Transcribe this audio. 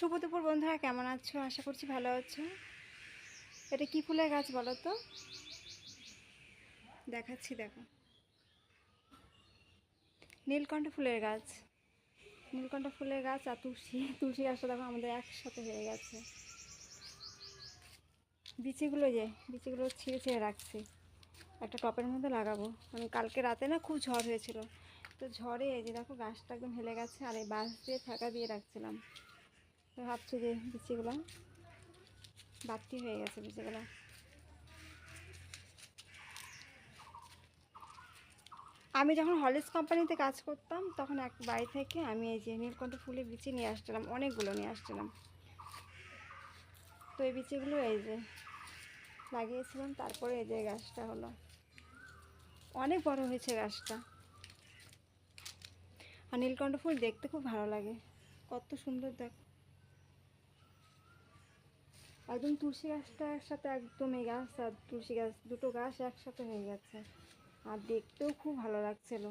শুভ বন্ধুরা, কেমন আছো? আশা করছি ভালো আছো। এটা কি ফুলের গাছ বলো তো? দেখাচ্ছি, দেখো। নীলকণ্ঠ ফুলের গাছ। নীলকণ্ঠ ফুলের গাছ আর তুলসী। তুলসী গাছটা দেখো আমাদের একসাথে হয়ে গেছে। বিচিগুলো যে, বিচিগুলো ছিঁড়ে ছিঁড়ে রাখছি। একটা টপের মধ্যে লাগাবো। কারণ কালকে রাতে না খুব ঝড় হয়েছিল। তো ঝড়ে এই যে দেখো গাছটা একদম হেলে গেছে আর এই বাঁশ দিয়ে থাকা দিয়ে রাখছিলাম। ভাবছি যে বিচিগুলো বাড়তি হয়ে গেছে, বিচিগুলো। আমি যখন হলিস কোম্পানিতে কাজ করতাম, তখন এক বাড়ি থেকে আমি এই যে নীলকণ্ঠ ফুলের বিচি নিয়ে আসছিলাম, অনেকগুলো নিয়ে আসছিলাম। তো এই বিচিগুলো এই যে লাগিয়েছিলাম, তারপরে এই যে গাছটা হলো। অনেক বড় হয়েছে গাছটা। আর নীলকণ্ঠ ফুল দেখতে খুব ভালো লাগে। কত সুন্দর দেখ একদম তুলসী গাছটা একসাথে একদম এই গাছ আর তুলসী গাছ দুটো গাছ একসাথে হয়ে গেছে। আর দেখতেও খুব ভালো লাগছিল।